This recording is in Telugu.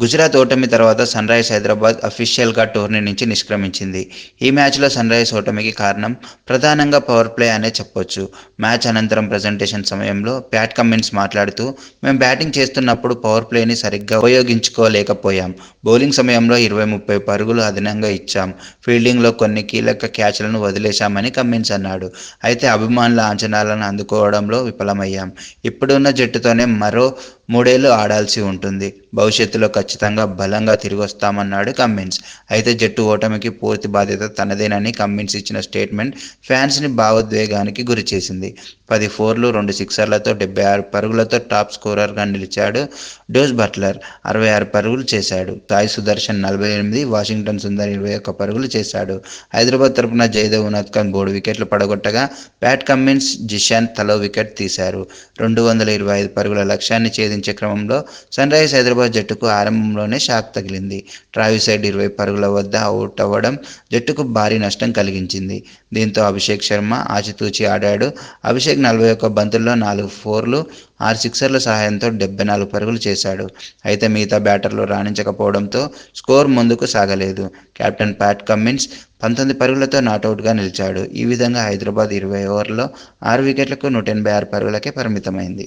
గుజరాత్ ఓటమి తర్వాత సన్ రైజ్ హైదరాబాద్ అఫీషియల్గా టోర్నీ నుంచి నిష్క్రమించింది. ఈ మ్యాచ్లో సన్ రైజ్ ఓటమికి కారణం ప్రధానంగా పవర్ ప్లే అనే చెప్పొచ్చు. మ్యాచ్ అనంతరం ప్రజెంటేషన్ సమయంలో ప్యాట్ కమ్మిన్స్ మాట్లాడుతూ మేము బ్యాటింగ్ చేస్తున్నప్పుడు పవర్ ప్లేని సరిగ్గా ఉపయోగించుకోలేకపోయాం. బౌలింగ్ సమయంలో ఇరవై ముప్పై పరుగులు అదనంగా ఇచ్చాం. ఫీల్డింగ్లో కొన్ని కీలక క్యాచ్లను వదిలేశామని కమ్మిన్స్ అన్నాడు. అయితే అభిమానుల అంచనాలను అందుకోవడంలో విఫలమయ్యాం. ఇప్పుడున్న జట్టుతోనే మరో మూడేళ్ళు ఆడాల్సి ఉంటుంది. భవిష్యత్తులో ఖచ్చితంగా బలంగా తిరిగి వస్తామన్నాడు కమ్మిన్స్. అయితే జట్టు ఓటమికి పూర్తి బాధ్యత తనదేనని కమ్మిన్స్ ఇచ్చిన స్టేట్మెంట్ ఫ్యాన్స్ని భావోద్వేగానికి గురిచేసింది పది ఫోర్లు రెండు సిక్సర్లతో డెబ్బై ఆరు పరుగులతో టాప్ స్కోరర్గా నిలిచాడు డోస్ బట్లర్. అరవై ఆరు పరుగులు చేశాడు. సాయి సుదర్శన్ నలభై ఎనిమిది వాషింగ్టన్ సుందర్ ఇరవై ఒక్క పరుగులు చేశాడు. హైదరాబాద్ తరపున జయదేవ్ ఉన్నత్ ఖాన్ మూడు వికెట్లు పడగొట్టగా ప్యాట్ కమ్మిన్స్ జిషాన్ తలో వికెట్ తీశారు. రెండు వందల ఇరవై ఐదు పరుగుల లక్ష్యాన్ని ఛేదించే క్రమంలో సన్ రైజ్ హైదరాబాద్ జట్టుకు ఆరంభంలోనే షాక్ తగిలింది. ట్రావిసైడ్ ఇరవై పరుగుల వద్ద అవుట్ అవ్వడం జట్టుకు భారీ నష్టం కలిగించింది. దీంతో అభిషేక్ శర్మ ఆచితూచి ఆడాడు. అభిషేక్ నలభై ఒక్క బంతుల్లో నాలుగు ఫోర్లు ఆరు సిక్సర్ల సహాయంతో డెబ్బై నాలుగు పరుగులు చేశాడు. అయితే మిగతా బ్యాటర్లు రాణించకపోవడంతో స్కోర్ ముందుకు సాగలేదు. కెప్టెన్ ప్యాట్ కమ్మిన్స్ పంతొమ్మిది పరుగులతో నాటౌట్గా నిలిచాడు. ఈ విధంగా హైదరాబాద్ ఇరవై ఓవర్లో ఆరు వికెట్లకు నూట ఎనభై ఆరు పరుగులకే పరిమితమైంది.